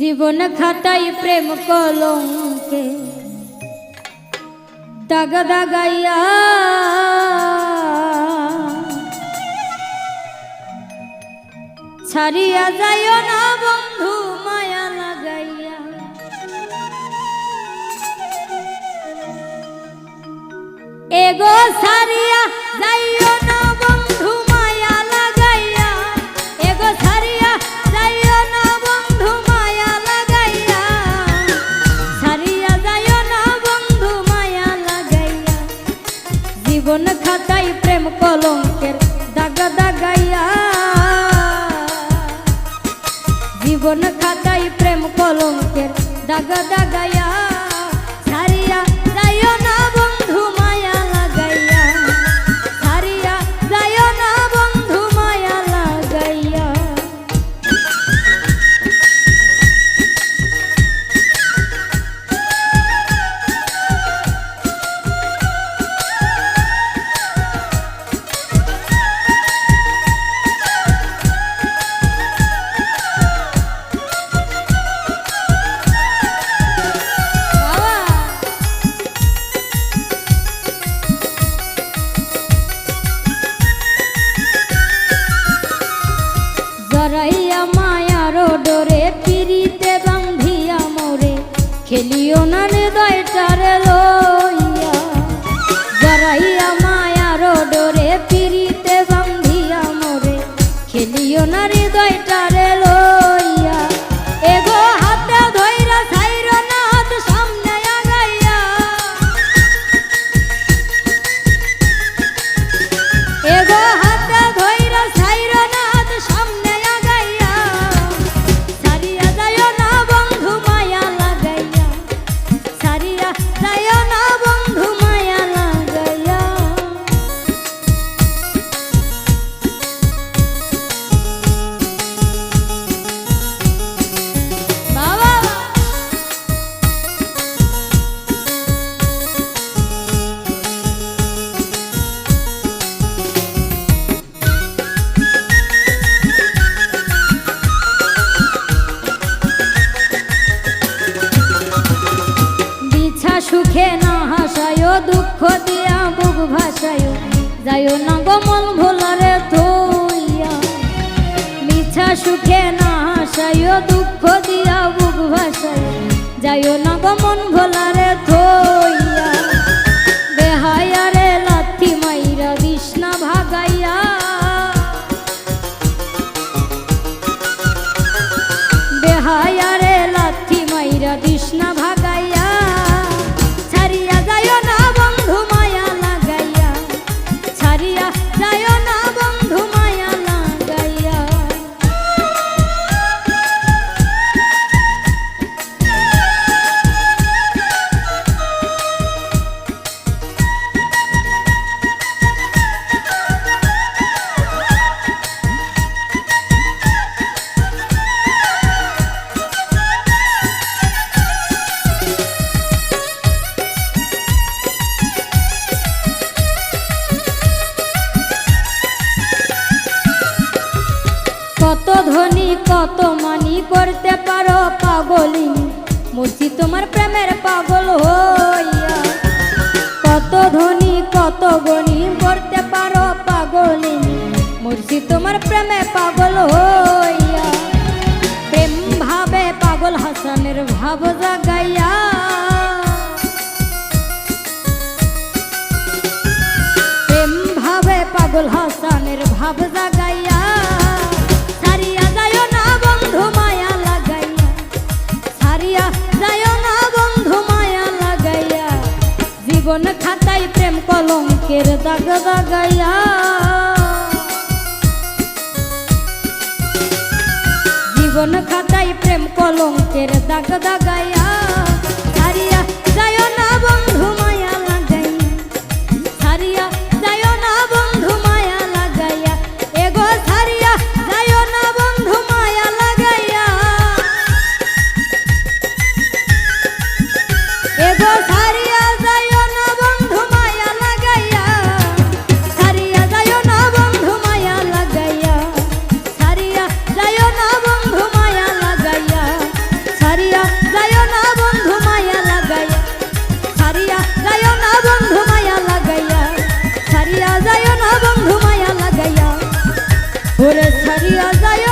জীবন খাতাই প্রেম কলঙ্কে। দাগ দাগাইয়া ছাড়িয়া যাইও না বন্ধু, মায়া লাগাইয়া। এগো ছাড়িয়া যাইও কলঙ্কের দাগা দাগাইয়া সুখে না হাসায়, দুঃখ দিয়া বুক ভাসায়। যাইও না গমন ভোলারে থইয়া মিছা সুখে না হাসায়, দুঃখ দিয়া বুক ভাসায়। যাইও না গমন ভোলারে ধনী, কত মানি করতে পারো পাগলিনী? মূর্তি তোমার প্রেমের পাগল হইয়া। কত ধনী, কত গণি করতে পারো পাগলিনী? মূর্তি তোমার প্রেমে পাগল হইয়া। প্রেম ভাবে পাগল হাসানের ভাব জাগাইয়া। প্রেম ভাবে পাগল হাসানের ভাব জাগাইয়া। জীবন খাতাই প্রেম কলঙ্কের দাগ দাগাইয়া জীবন খাতাই প্রেম কলঙ্কের দাগ দাগাইয়া ওরে ছাড়িয়া যায়